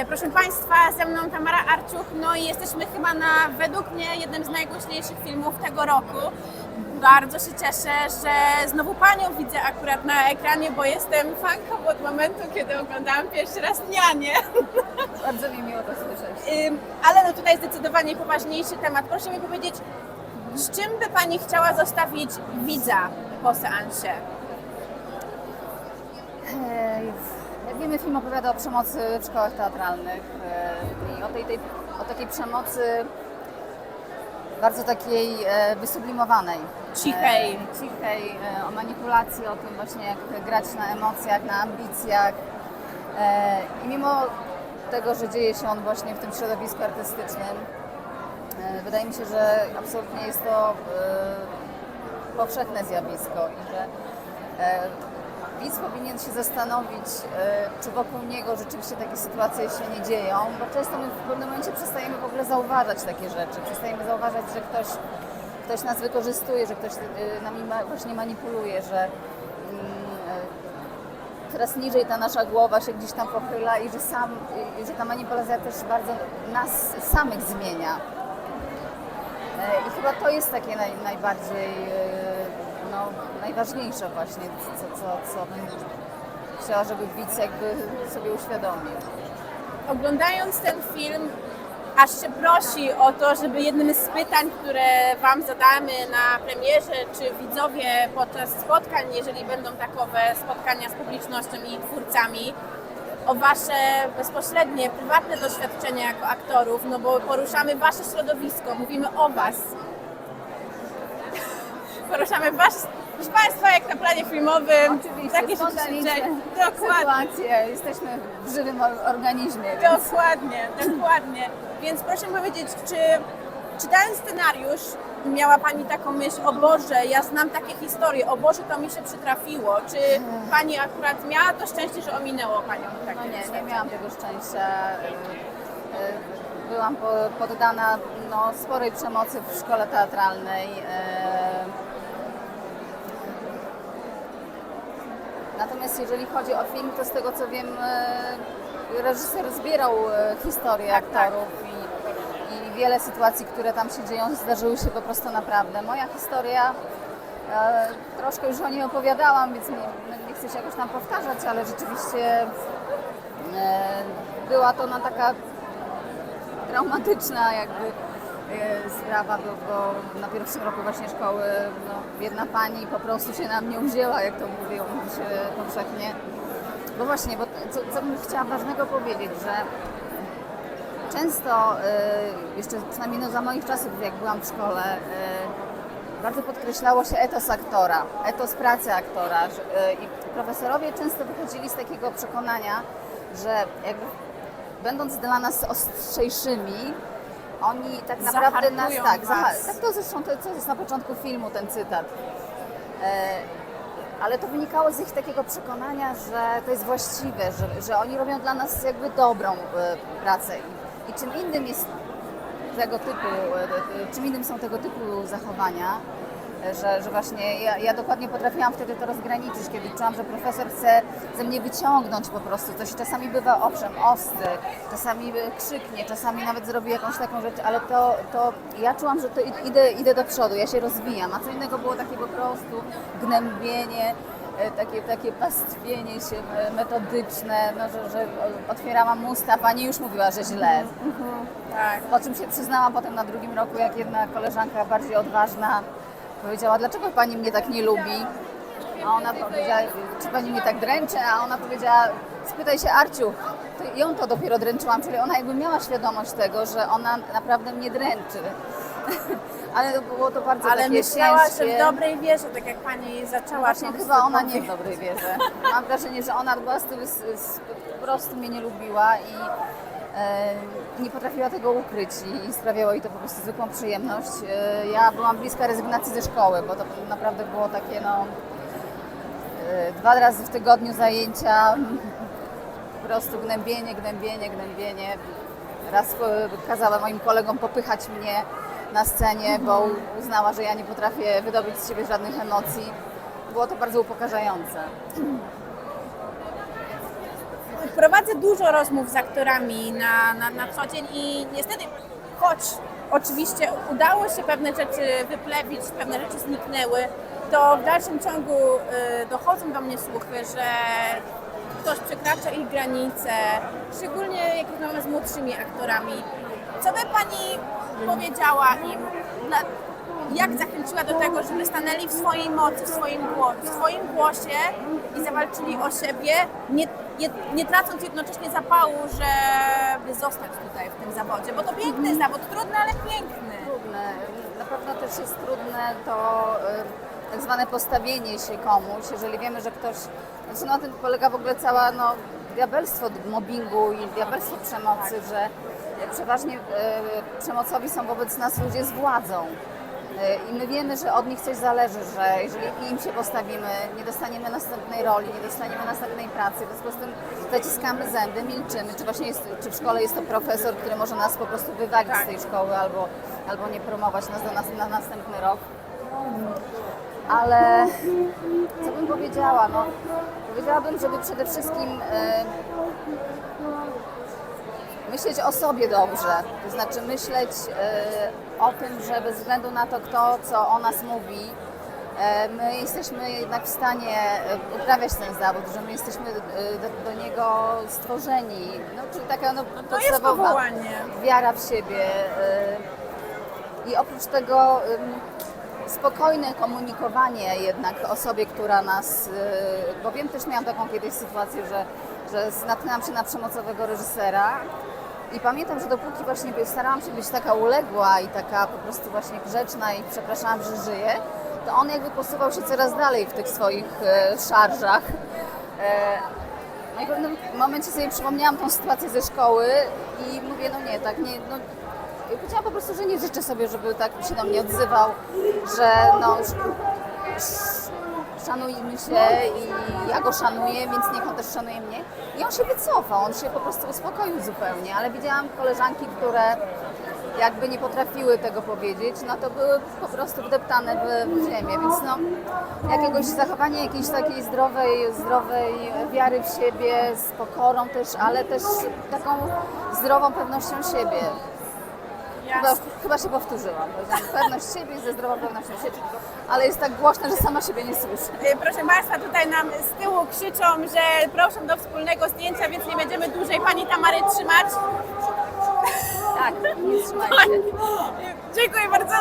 E, Proszę Państwa, ze mną Tamara Arciuch, no i jesteśmy chyba na, według mnie, jednym z najgłośniejszych filmów tego roku. Bardzo się cieszę, że znowu Panią widzę akurat na ekranie, bo jestem fanką od momentu, kiedy oglądałam pierwszy raz Nianie. Bardzo mi miło to słyszeć. Ale no tutaj zdecydowanie poważniejszy temat. Proszę mi powiedzieć, z czym by Pani chciała zostawić widza po seansie? Ej, Jak wiemy, film opowiada o przemocy w szkołach teatralnych e, i o, tej, tej, o takiej przemocy bardzo takiej e, wysublimowanej. Cichej. E, Cichej, o manipulacji, o tym właśnie jak grać na emocjach, na ambicjach. I mimo tego, że dzieje się on właśnie w tym środowisku artystycznym, wydaje mi się, że absolutnie jest to powszechne zjawisko i że widz powinien się zastanowić, e, czy wokół niego rzeczywiście takie sytuacje się nie dzieją, bo często my w pewnym momencie przestajemy w ogóle zauważać takie rzeczy, przestajemy zauważać, że ktoś, ktoś nas wykorzystuje, że ktoś e, nami właśnie manipuluje, że mm, e, coraz niżej ta nasza głowa się gdzieś tam pochyla i że, sam, że ta manipulacja też bardzo nas samych zmienia. I chyba to jest takie naj, najbardziej, no, najważniejsze właśnie, co, co, co żeby widz jakby sobie uświadomił. Oglądając ten film, aż się prosi o to, żeby jednym z pytań, które Wam zadamy na premierze, czy widzowie podczas spotkań, jeżeli będą takowe spotkania z publicznością i twórcami, o Wasze bezpośrednie, prywatne doświadczenia jako aktorów, no bo poruszamy Wasze środowisko, mówimy o Was. Poruszamy Was, proszę Państwa, jak na planie filmowym, Oczywiście, takie rzeczy się spontaniczne dzieją. Dokładnie. sytuacje, jesteśmy w żywym or- organizmie, więc Dokładnie, dokładnie. Więc proszę mi powiedzieć, czy czytając scenariusz miała Pani taką myśl, o Boże, ja znam takie historie, o Boże, to mi się przytrafiło. Czy Pani akurat miała to szczęście, że ominęło Panią takie no nie, nie doświadczenie? miałam tego szczęścia. E, e, Byłam po- poddana no, sporej przemocy w szkole teatralnej. e, Natomiast jeżeli chodzi o film, to z tego co wiem, e, reżyser zbierał e, historie Tak, tak. aktorów i, i wiele sytuacji, które tam się dzieją, zdarzyły się po prostu naprawdę. Moja historia, e, troszkę już o niej opowiadałam, więc nie, nie chcę się jakoś tam powtarzać, ale rzeczywiście e, była to no, taka traumatyczna jakby sprawa, bo, bo na pierwszym roku właśnie szkoły no, jedna pani po prostu się na mnie uwzięła, jak to mówią, mówi się powszechnie. Bo właśnie, bo co, co bym chciała ważnego powiedzieć, że często, e, jeszcze przynajmniej no, za moich czasów, jak byłam w szkole, bardzo podkreślało się etos aktora, etos pracy aktora. I profesorowie często wychodzili z takiego przekonania, że jakby będąc dla nas ostrzejszymi, oni tak naprawdę nas tak, was. tak to zresztą to, co jest na początku filmu ten cytat. E, ale to wynikało z ich takiego przekonania, że to jest właściwe, że, że oni robią dla nas jakby dobrą e, pracę. I, I czym innym jest tego typu, e, e, czym innym są tego typu zachowania, że, że właśnie ja, ja dokładnie potrafiłam wtedy to rozgraniczyć, kiedy czułam, że profesor chce ze mnie wyciągnąć po prostu coś. Czasami bywa owszem ostry, czasami krzyknie, czasami nawet zrobi jakąś taką rzecz, ale to, to ja czułam, że to id- idę, idę do przodu, ja się rozwijam, a co innego było takie po prostu gnębienie, e, takie, takie pastwienie się e, metodyczne, no, że, że otwierałam usta, pani już mówiła, że źle. Tak. Po czym się przyznałam potem na drugim roku, jak jedna koleżanka bardziej odważna powiedziała, dlaczego pani mnie tak nie lubi? A ona powiedziała, czy pani mnie tak dręczy? A ona powiedziała, spytaj się Arciu. To ją to dopiero dręczyłam, czyli ona jakby miała świadomość tego, że ona naprawdę mnie dręczy. Ale to było to bardzo Ale takie myślała, ciężkie. że w dobrej wierze, tak jak Pani zaczęła. Właśnie tą chyba ona nie w dobrej wierze. Mam wrażenie, że ona była z tym, z, z, po prostu mnie nie lubiła i nie potrafiła tego ukryć i, sprawiało jej to po prostu zwykłą przyjemność. E, ja byłam bliska rezygnacji ze szkoły, bo to naprawdę było takie no e, dwa razy w tygodniu zajęcia, po prostu gnębienie, gnębienie, gnębienie. Raz e, kazała moim kolegom popychać mnie na scenie, bo uznała, że ja nie potrafię wydobyć z siebie żadnych emocji. Było to bardzo upokarzające. Prowadzę dużo rozmów z aktorami na, na, na co dzień i niestety, choć oczywiście udało się pewne rzeczy wyplewić, pewne rzeczy zniknęły, to w dalszym ciągu y, dochodzą do mnie słuchy, że ktoś przekracza ich granice, szczególnie jak rozmawiam z młodszymi aktorami. Co by Pani powiedziała im? Na, jak zachęciła do tego, żeby stanęli w swojej mocy, w swoim, w swoim głosie i zawalczyli o siebie, nie, nie, nie tracąc jednocześnie zapału, żeby zostać tutaj w tym zawodzie? Bo to piękny zawód, trudny, ale piękny. trudne. Na pewno też jest trudne to y, tak zwane postawienie się komuś, jeżeli wiemy, że ktoś. Znaczy na tym polega w ogóle cała no, diabelstwo mobbingu i diabelstwo przemocy, że przeważnie y, przemocowi są wobec nas ludzie z władzą. Y, I my wiemy, że od nich coś zależy, że jeżeli im się postawimy, nie dostaniemy następnej roli, nie dostaniemy następnej pracy, w związku z tym zaciskamy zęby, milczymy. Czy właśnie jest, czy w szkole jest to profesor, który może nas po prostu wywalić Tak. z tej szkoły albo, albo nie promować nas do nas, na następny rok. Ale co bym powiedziała? No, powiedziałabym, żeby przede wszystkim e, myśleć o sobie dobrze. To znaczy myśleć e, o tym, że bez względu na to, kto co o nas mówi, e, my jesteśmy jednak w stanie e, uprawiać ten zawód, że my jesteśmy e, do, do niego stworzeni. No, czyli taka no, jest podstawowa powołanie. wiara w siebie. y, I oprócz tego spokojne komunikowanie jednak osobie, która nas, y, bo wiem też miałam taką kiedyś sytuację, że, że natknęłam się na przemocowego reżysera i pamiętam, że dopóki właśnie starałam się być taka uległa i taka po prostu właśnie grzeczna i przepraszałam, że żyję, to on jakby posuwał się coraz dalej w tych swoich e, szarżach. E, no i w pewnym momencie sobie przypomniałam tą sytuację ze szkoły i mówię, no nie, tak nie, no i powiedziałam po prostu, że nie życzę sobie, żeby tak się do mnie odzywał, że no szanujmy się i ja go szanuję, więc niech on też szanuje mnie. I on się wycofał, on się po prostu uspokoił zupełnie, ale widziałam koleżanki, które jakby nie potrafiły tego powiedzieć, no to były po prostu wdeptane w, ziemię, więc no jakiegoś zachowania jakiejś takiej zdrowej, zdrowej wiary w siebie, z pokorą też, ale też taką zdrową pewnością siebie. Chyba, chyba się powtórzyłam. Pewność siebie ze zdrową pewnością siebie. Ale jest tak głośno, że sama siebie nie słyszę. Y, Proszę Państwa, tutaj nam z tyłu krzyczą, że proszę do wspólnego zdjęcia, więc nie będziemy dłużej Pani Tamary trzymać. Tak, nie trzymajcie. Dziękuję bardzo.